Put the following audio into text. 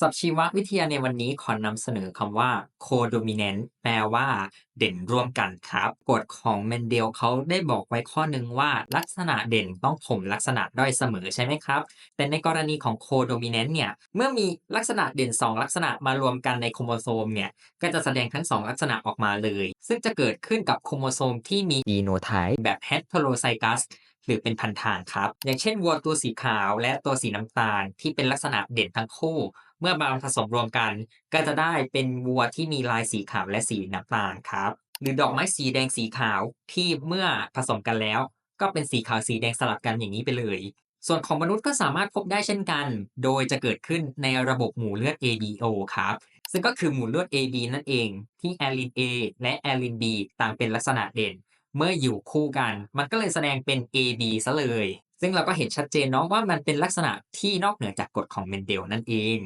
ศัพท์ชีววิทยาในวันนี้ขอนำเสนอคำว่า codominant แปลว่า เด่นร่วมกันครับ กฎของเมนเดลเขาได้บอกไว้ข้อหนึ่งว่า ลักษณะเด่นต้องข่มลักษณะด้อยเสมอใช่ไหมครับ แต่ในกรณีของ codominant เนี่ย เมื่อมีลักษณะเด่น 2 ลักษณะมารวมกันในโครโมโซมเนี่ย ก็จะแสดงทั้ง 2 ลักษณะออกมาเลย ซึ่งจะเกิดขึ้นกับโครโมโซมที่มี phenotype แบบ heterozygous รือเป็นพันธานครับ อย่างเช่นวัวตัวสีขาวและตัวสีน้ำตาลที่เป็นลักษณะเด่นทั้งคู่ เมื่อมาผสมรวมกัน ก็จะได้เป็นวัวที่มีลายสีขาวและสีน้ำตาลครับหรือดอกไม้สีแดงสีขาวที่เมื่อผสมกันแล้ว ก็เป็นสีขาวสีแดงสลับกันอย่างนี้ไปเลย ส่วนของมนุษย์ก็สามารถพบได้เช่นกัน โดยจะเกิดขึ้นในระบบหมู่เลือด ABO ครับ ซึ่งก็คือหมู่เลือด AB นั่นเอง ที่แอลิน A และแอลิน B ต่างเป็นลักษณะเด่น เมื่ออยู่คู่กัน มันก็เลยแสดงเป็น AB ซะเลย ซึ่งเราก็เห็นชัดเจนเนาะว่ามันเป็นลักษณะที่นอกเหนือจากกฎของเมนเดลนั่นเอง